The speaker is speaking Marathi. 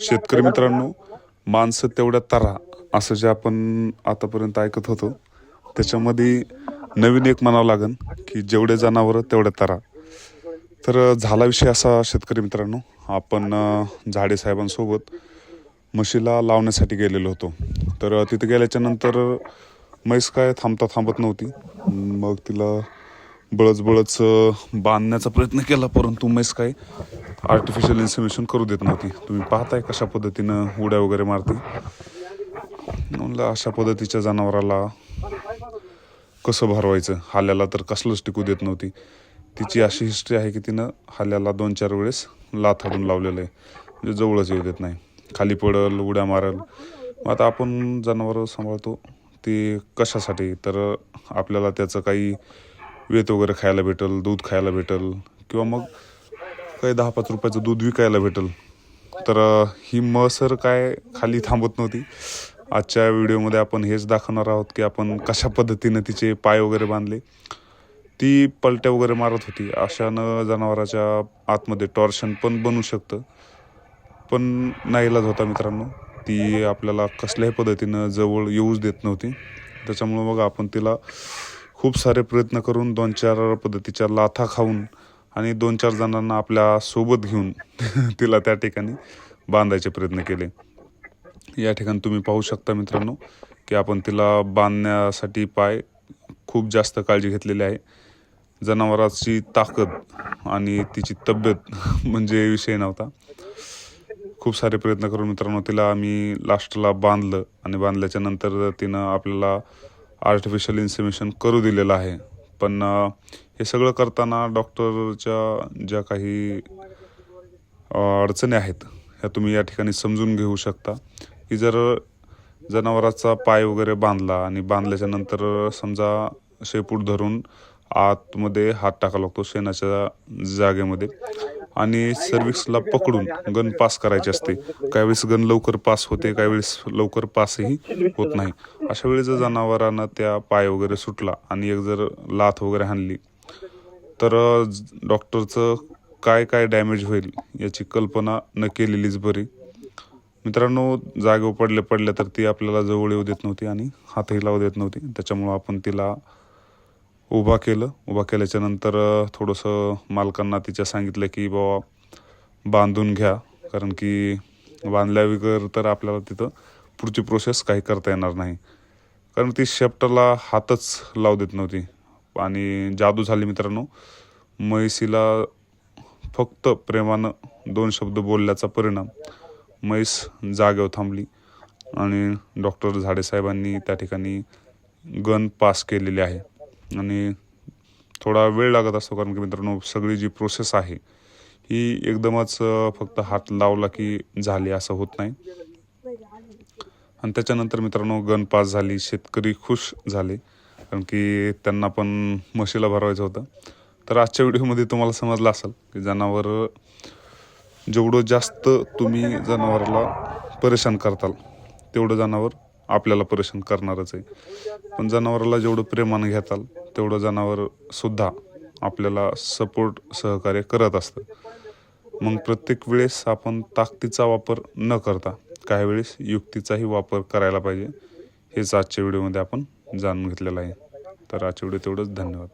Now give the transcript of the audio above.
शेतकरी मित्रांनो माणसं तेवढ्या तरा असं जे आपण आतापर्यंत ऐकत होतो त्याच्यामध्ये नवीन एक म्हणावं लागेल की जेवढे जनावरं तेवढ्या तरा. तर झाला विषय असा शेतकरी मित्रांनो आपण झाडे साहेबांसोबत म्हशीला लावण्यासाठी गेलेलो होतो. तर तिथे गेल्याच्यानंतर म्हैस काय थांबता थांबत नव्हती. मग तिला बळच बळच बांधण्याचा प्रयत्न केला परंतु म्हैस काय आर्टिफिशियल इन्सिमेशन करू देत नव्हती. तुम्ही पाहताय कशा पद्धतीनं उड्या वगैरे मारते. म्हणलं अशा पद्धतीच्या जनावराला कसं भरवायचं? हाल्याला तर कसलंच टिकू देत नव्हती. तिची अशी हिस्ट्री आहे की तिनं हाल्याला दोन चार वेळेस लाथ हाडून लावलेलं आहे. म्हणजे जवळच येऊ देत नाही. खाली पडल उड्या मारल. मग आता आपण जनावरं सांभाळतो. ते कशासाठी? तर आपल्याला त्याचं काही वेत वगैरे खायला भेटल दूध खायला भेटल किंवा मग काही दहा पाच रुपयाचं दूध विकायला भेटल. तर ही ही मसर काय खाली थांबत नव्हती. आजच्या व्हिडिओमध्ये आपण हेच दाखवणार आहोत की आपण कशा पद्धतीनं तिचे पाय वगैरे बांधले. ती पलट्या वगैरे मारत होती. अशानं जनावराच्या आतमध्ये टॉर्शन पण बनू शकतं. पण नाईलाज होता मित्रांनो. ती आपल्याला कसल्याही पद्धतीनं जवळ येऊच देत नव्हती. त्याच्यामुळं मग आपण तिला खूप सारे प्रयत्न करून दोन चार पद्धतीच्या लाथा खाऊन आणि दोन चार जणांना आपल्यासोबत घेऊन तिला त्या ठिकाणी बांधायचे प्रयत्न केले. या ठिकाणी तुम्ही पाहू शकता मित्रांनो की आपण तिला बांधण्यासाठी पाय खूप जास्त काळजी घेतलेली आहे. जनावराची ताकद आणि तिची तब्येत म्हणजे विषय नव्हता. खूप सारे प्रयत्न करून मित्रांनो तिला आम्ही लास्टला बांधलं आणि बांधल्याच्या नंतर तिनं आपल्याला आर्टिफिशियल इन्सेमिशन करू दिलेलं आहे. पण हे सगळं करताना डॉक्टरच्या ज्या काही अडचणी आहेत ह्या तुम्ही या ठिकाणी समजून घेऊ शकता. की जर जनावराचा पाय वगैरे बांधला आणि बांधल्याच्या नंतर समजा शेपूट धरून आतमध्ये हात टाकावा लागतो शेणाच्या जागेमध्ये आणि सर्विक्सला पकडून गन पास करायची असते. काही वेळेस गन लवकर पास होते काही वेळेस लवकर पासही होत नाही. अशा वेळी जर जनावरांना त्या पाय वगैरे सुटला आणि एक जर लाथ वगैरे हाणली तर डॉक्टरचं काय काय डॅमेज होईल याची कल्पना न केलेलीच बरी. मित्रांनो जागेवर पडले पडल्या तर ती आपल्याला जवळ येऊ देत नव्हती आणि हातही लावू देत नव्हती. त्याच्यामुळं आपण तिला उभा केलं. उभा केल्याच्यानंतर थोडंसं मालकांना तिच्या सांगितलं की बाबा बांधून घ्या. कारण की बांधल्याविगर तर आपल्याला तिथं पुढची प्रोसेस काही करता येणार नाही. कारण ती शेपटाला हातच लावू देत नव्हती. आणि जादू झाली मित्रांनो. म्हैसीला फक्त प्रेमानं दोन शब्द बोलल्याचा परिणाम म्हैस जागेवर थांबली आणि डॉक्टर झाडेसाहेबांनी त्या ठिकाणी गन पास केलेली आहे. आणि थोडा वेळ लागत असतो कारण की मित्रांनो सगळी जी प्रोसेस आहे ही एकदमच फक्त हात लावला की झाली असं होत नाही. आणि त्याच्यानंतर मित्रांनो गन पास झाली शेतकरी खुश झाले. कारण की त्यांना पण म्हशीला भरवायचं होतं. तर आजच्या व्हिडिओमध्ये तुम्हाला समजलं असेल की जनावर जेवढं जास्त तुम्ही जनावराला परेशान करताल तेवढं जनावर आपल्याला परेशान करणारच आहे. पण जनावराला जेवढं प्रेमानं घेताल तेवढं जनावर सुद्धा आपल्याला सपोर्ट सहकार्य करत असतं. मग प्रत्येक वेळेस आपण ताकदीचा वापर न करता काही वेळेस युक्तीचाही वापर करायला पाहिजे. हेच आजच्या व्हिडिओमध्ये आपण जाणून घेतलेला आहे. तर आजच्या व्हिडिओ तेवढंच. धन्यवाद.